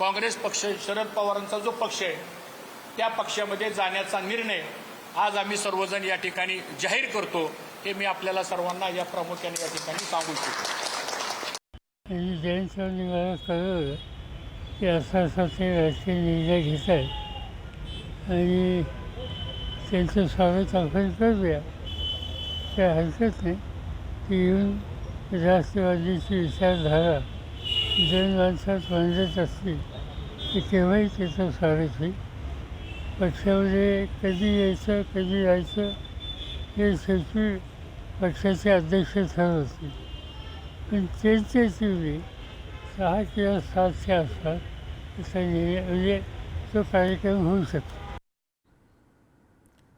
काँग्रेस पक्ष शरद पवारांचा जो पक्ष आहे त्या पक्षामध्ये जाण्याचा निर्णय आज आम्ही सर्वजण या ठिकाणी जाहीर करतो हे मी आपल्याला सर्वांना या प्रामुख्याने या ठिकाणी सांगू इच्छितो. आणि जयंतराव कळवलं की असं असं ते राजकीय निर्णय घेत आहेत आणि त्यांचं स्वागत आपण करूया. काय हरकत नाही. की येऊन राष्ट्रवादीची विचारधारा जन माणसात मांडत असते ते केव्हाही त्याचं स्वागत होईल. पक्षामध्ये कधी यायचं कधी जायचं हे सचिव पक्षाचे अध्यक्ष ठरवतील पण ते वेळी सहा किंवा सातच्या आसपास असा म्हणजे तो कार्यक्रम होऊ शकतो.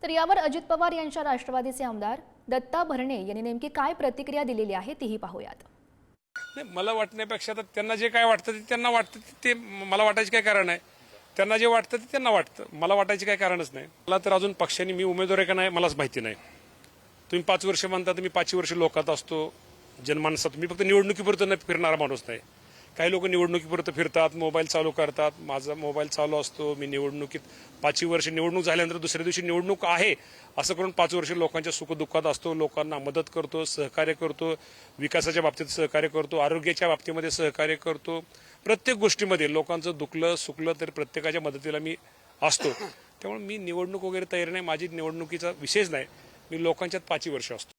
तर यावर अजित पवार यांच्या राष्ट्रवादीचे आमदार दत्ता भरणे यांनी नेमकी काय प्रतिक्रिया दिलेली आहे तीही पाहूयात. नाही मला वाटण्यापेक्षा तर त्यांना जे काय वाटतं ते त्यांना वाटतं ते- ते मला वाटायचे काय कारण आहे? त्यांना जे वाटतं ते त्यांना वाटतं. मला वाटायचे काय कारणच नाही. मला तर अजून पक्षाने मी उमेदवार आहे का नाही मलाच माहिती नाही. तुम्ही पाच वर्ष म्हणता तर मी पाचही वर्ष लोकात असतो जनमानसात. मी फक्त निवडणुकीपुरतं न फिरणारा माणूस नाही. काही लोक निवडणुकीपुरतं फिरतात मोबाईल चालू करतात. माझा मोबाईल चालू असतो मी निवडणुकीत पाचही वर्ष निवडणूक झाल्यानंतर दुसऱ्या दिवशी निवडणूक आहे. असं करून पाच वर्ष लोकांच्या सुखदुःखात असतो लोकांना मदत करतो सहकार्य करतो विकासाच्या बाबतीत सहकार्य करतो आरोग्याच्या बाबतीमध्ये सहकार्य करतो. प्रत्येक गोष्टीमध्ये लोकांचं दुखलं सुकलं तर प्रत्येकाच्या मदतीला मी असतो. त्यामुळे मी निवडणूक वगैरे तयारी नाही माझी निवडणुकीचा विशेष नाही. मी लोकांच्यात पाचही वर्ष असतो.